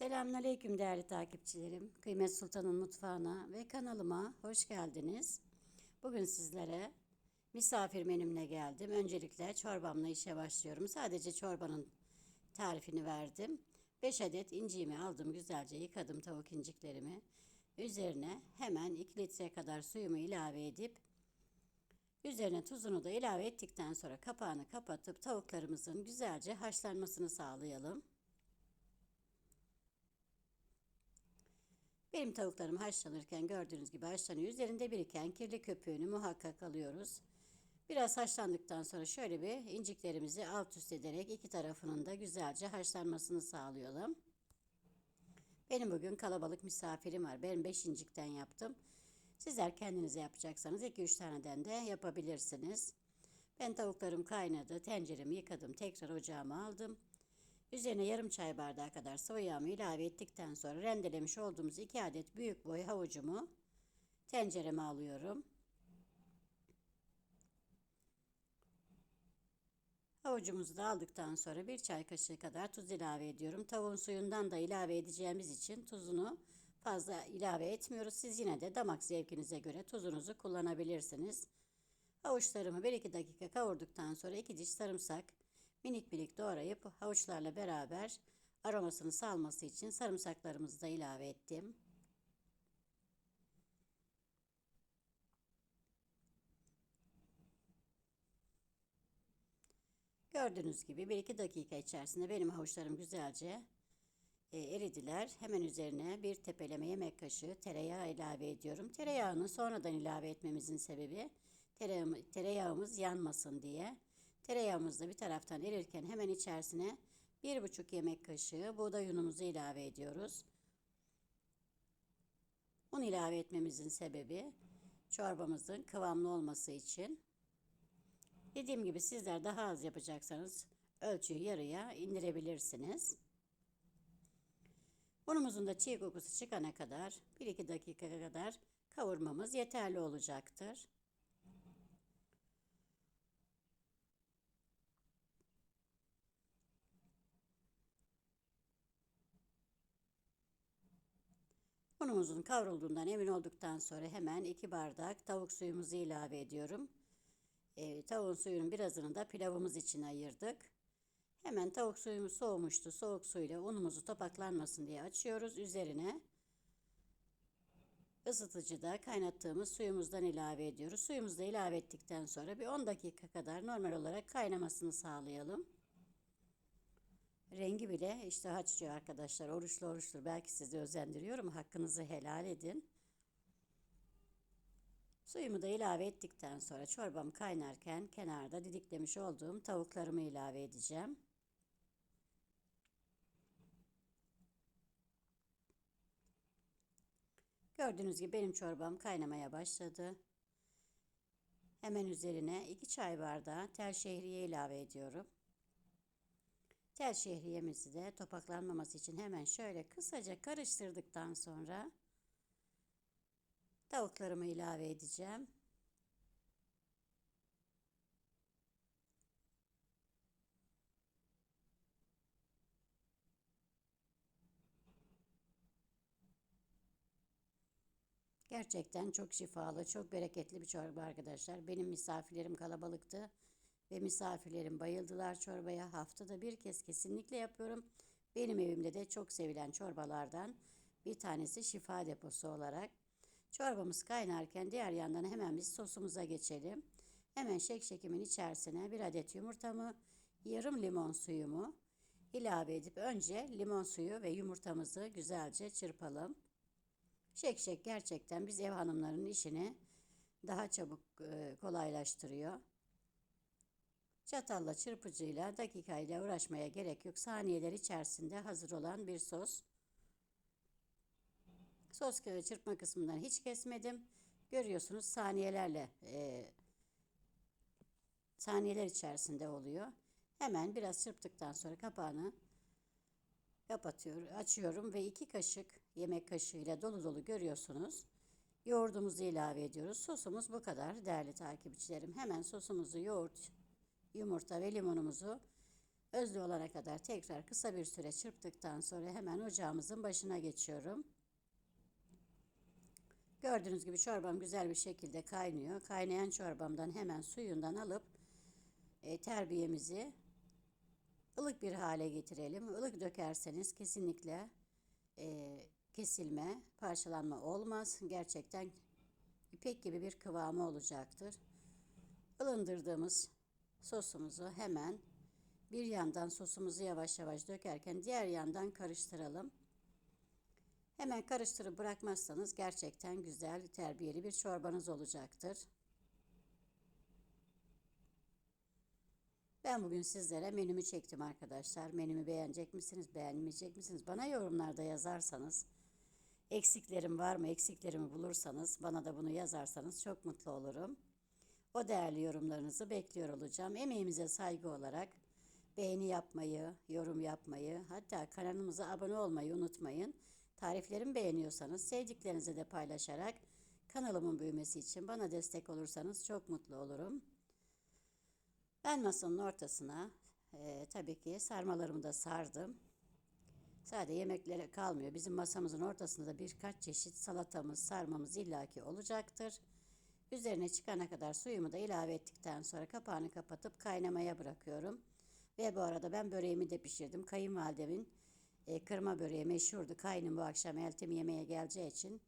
Selamünaleyküm değerli takipçilerim. Kıymet Sultan'ın mutfağına ve kanalıma hoş geldiniz. Bugün sizlere misafir menümle geldim. Öncelikle çorbamla işe başlıyorum. Sadece çorbanın tarifini verdim. 5 adet inciğimi aldım. Güzelce yıkadım tavuk inciklerimi. Üzerine hemen 2 litre kadar suyumu ilave edip Üzerine tuzunu da ilave ettikten sonra kapağını kapatıp tavuklarımızın güzelce haşlanmasını sağlayalım. Benim tavuklarım haşlanırken gördüğünüz gibi haşlanıyor. Üzerinde biriken kirli köpüğünü muhakkak alıyoruz. Biraz haşlandıktan sonra şöyle bir inciklerimizi alt üst ederek iki tarafının da güzelce haşlanmasını sağlayalım. Benim bugün kalabalık misafirim var. Ben 5 incikten yaptım. Sizler kendinize yapacaksanız 2-3 taneden de yapabilirsiniz. Ben tavuklarım kaynadı. Tenceremi yıkadım. Tekrar ocağıma aldım. Üzerine yarım çay bardağı kadar sıvı yağımı ilave ettikten sonra rendelemiş olduğumuz 2 adet büyük boy havucumu tencereme alıyorum. Havucumuzu da aldıktan sonra bir çay kaşığı kadar tuz ilave ediyorum. Tavuğun suyundan da ilave edeceğimiz için tuzunu fazla ilave etmiyoruz. Siz yine de damak zevkinize göre tuzunuzu kullanabilirsiniz. Havuçlarımı 1-2 dakika kavurduktan sonra 2 diş sarımsak minik minik doğrayıp havuçlarla beraber aromasını salması için sarımsaklarımızı da ilave ettim. Gördüğünüz gibi 1-2 dakika içerisinde benim havuçlarım güzelce e, eridiler. Hemen üzerine bir tepeleme yemek kaşığı tereyağı ilave ediyorum. Tereyağını sonradan ilave etmemizin sebebi tereyağımız yanmasın diye. Tereyağımız da bir taraftan erirken hemen içerisine bir buçuk yemek kaşığı buğday unumuzu ilave ediyoruz. Un ilave etmemizin sebebi çorbamızın kıvamlı olması için. Dediğim gibi sizler daha az yapacaksanız ölçüyü yarıya indirebilirsiniz. Unumuzun da çiğ kokusu çıkana kadar 1-2 dakika kadar kavurmamız yeterli olacaktır. Unumuzun kavrulduğundan emin olduktan sonra hemen 2 bardak tavuk suyumuzu ilave ediyorum. E, tavuğun suyunun birazını da pilavımız için ayırdık. Hemen tavuk suyumuz soğumuştu. Soğuk suyla unumuzu topaklanmasın diye açıyoruz. Üzerine ısıtıcıda kaynattığımız suyumuzdan ilave ediyoruz. Suyumuzu da ilave ettikten sonra bir 10 dakika kadar normal olarak kaynamasını sağlayalım. Rengi bile işte açıyor arkadaşlar. Oruçlu oruçlu belki sizi özendiriyorum. Hakkınızı helal edin. Suyumu da ilave ettikten sonra çorbam kaynarken kenarda didiklemiş olduğum tavuklarımı ilave edeceğim. Gördüğünüz gibi benim çorbam kaynamaya başladı. Hemen üzerine 2 çay bardağı tel şehriye ilave ediyorum. Tel şehriyemizi de topaklanmaması için hemen şöyle kısaca karıştırdıktan sonra tavuklarımı ilave edeceğim. Gerçekten çok şifalı, çok bereketli bir çorba arkadaşlar. Benim misafirlerim kalabalıktı ve misafirlerim bayıldılar çorbaya. Haftada bir kez kesinlikle yapıyorum. Benim evimde de çok sevilen çorbalardan bir tanesi şifa deposu olarak. Çorbamız kaynarken diğer yandan hemen biz sosumuza geçelim. Hemen şek şekimin içerisine bir adet yumurtamı, yarım limon suyumu ilave edip önce limon suyu ve yumurtamızı güzelce çırpalım. Şek şek gerçekten biz ev hanımlarının işini daha çabuk e, kolaylaştırıyor. Çatalla çırpıcıyla dakikayla uğraşmaya gerek yok. Saniyeler içerisinde hazır olan bir sos. Sos çırpma kısmından hiç kesmedim. Görüyorsunuz saniyelerle e, saniyeler içerisinde oluyor. Hemen biraz çırptıktan sonra kapağını kapatıyorum, açıyorum ve iki kaşık yemek kaşığıyla dolu dolu görüyorsunuz. Yoğurdumuzu ilave ediyoruz. Sosumuz bu kadar değerli takipçilerim. Hemen sosumuzu yoğurt, yumurta ve limonumuzu Özlü olana kadar tekrar kısa bir süre çırptıktan sonra hemen ocağımızın başına geçiyorum. Gördüğünüz gibi çorbam güzel bir şekilde kaynıyor. Kaynayan çorbamdan hemen suyundan alıp e, terbiyemizi ılık bir hale getirelim. Ilık dökerseniz kesinlikle e, kesilme, parçalanma olmaz. Gerçekten ipek gibi bir kıvamı olacaktır. Ilındırdığımız sosumuzu hemen bir yandan sosumuzu yavaş yavaş dökerken diğer yandan karıştıralım. Hemen karıştırıp bırakmazsanız gerçekten güzel, terbiyeli bir çorbanız olacaktır. Ben bugün sizlere menümü çektim arkadaşlar. Menümü beğenecek misiniz, beğenmeyecek misiniz? Bana yorumlarda yazarsanız, eksiklerim var mı, eksiklerimi bulursanız, bana da bunu yazarsanız çok mutlu olurum. O değerli yorumlarınızı bekliyor olacağım. Emeğimize saygı olarak beğeni yapmayı, yorum yapmayı, hatta kanalımıza abone olmayı unutmayın. Tariflerimi beğeniyorsanız sevdiklerinize de paylaşarak kanalımın büyümesi için bana destek olursanız çok mutlu olurum. Ben masanın ortasına e, tabii ki sarmalarımı da sardım. Sadece yemeklere kalmıyor. Bizim masamızın ortasında da birkaç çeşit salatamız, sarmamız illaki olacaktır. Üzerine çıkana kadar suyumu da ilave ettikten sonra kapağını kapatıp kaynamaya bırakıyorum. Ve bu arada ben böreğimi de pişirdim. Kayınvalidemin e, kırma böreği meşhurdu. Kaynım bu akşam eltim yemeğe geleceği için,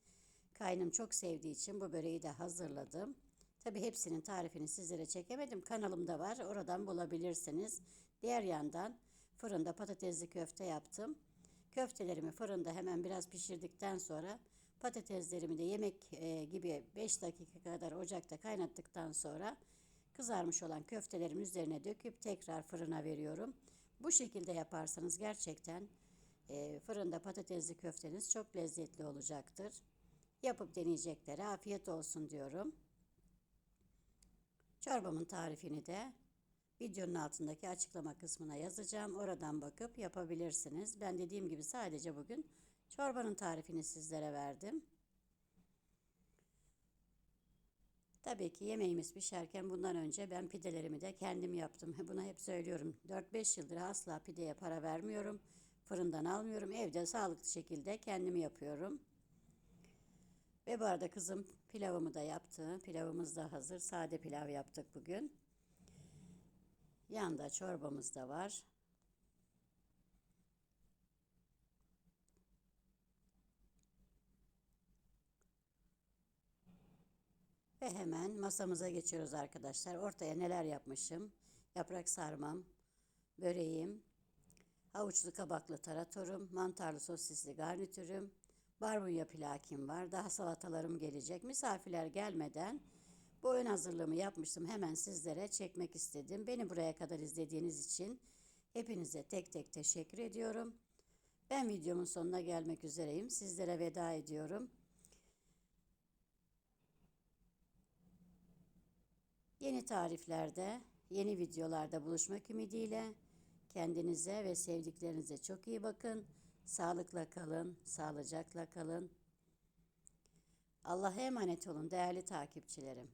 kaynım çok sevdiği için bu böreği de hazırladım. Tabi hepsinin tarifini sizlere çekemedim. Kanalımda var. Oradan bulabilirsiniz. Diğer yandan fırında patatesli köfte yaptım. Köftelerimi fırında hemen biraz pişirdikten sonra patateslerimi de yemek e, gibi 5 dakika kadar ocakta kaynattıktan sonra kızarmış olan köftelerimin üzerine döküp tekrar fırına veriyorum. Bu şekilde yaparsanız gerçekten e, fırında patatesli köfteniz çok lezzetli olacaktır. Yapıp deneyeceklere afiyet olsun diyorum. Çorbamın tarifini de videonun altındaki açıklama kısmına yazacağım. Oradan bakıp yapabilirsiniz. Ben dediğim gibi sadece bugün çorbanın tarifini sizlere verdim. Tabii ki yemeğimiz pişerken bundan önce ben pidelerimi de kendim yaptım. Buna hep söylüyorum. 4-5 yıldır asla pideye para vermiyorum. Fırından almıyorum. Evde sağlıklı şekilde kendimi yapıyorum. Ve bu arada kızım pilavımı da yaptı. Pilavımız da hazır. Sade pilav yaptık bugün. Yanda çorbamız da var. Ve hemen masamıza geçiyoruz arkadaşlar. Ortaya neler yapmışım? Yaprak sarmam, böreğim, havuçlu kabaklı taratorum, mantarlı sosisli garnitürüm, barbunya plakim var. Daha salatalarım gelecek. Misafirler gelmeden bu ön hazırlığımı yapmıştım. Hemen sizlere çekmek istedim. Beni buraya kadar izlediğiniz için hepinize tek tek teşekkür ediyorum. Ben videomun sonuna gelmek üzereyim. Sizlere veda ediyorum. Yeni tariflerde, yeni videolarda buluşmak ümidiyle kendinize ve sevdiklerinize çok iyi bakın. Sağlıkla kalın, sağlıcakla kalın. Allah'a emanet olun değerli takipçilerim.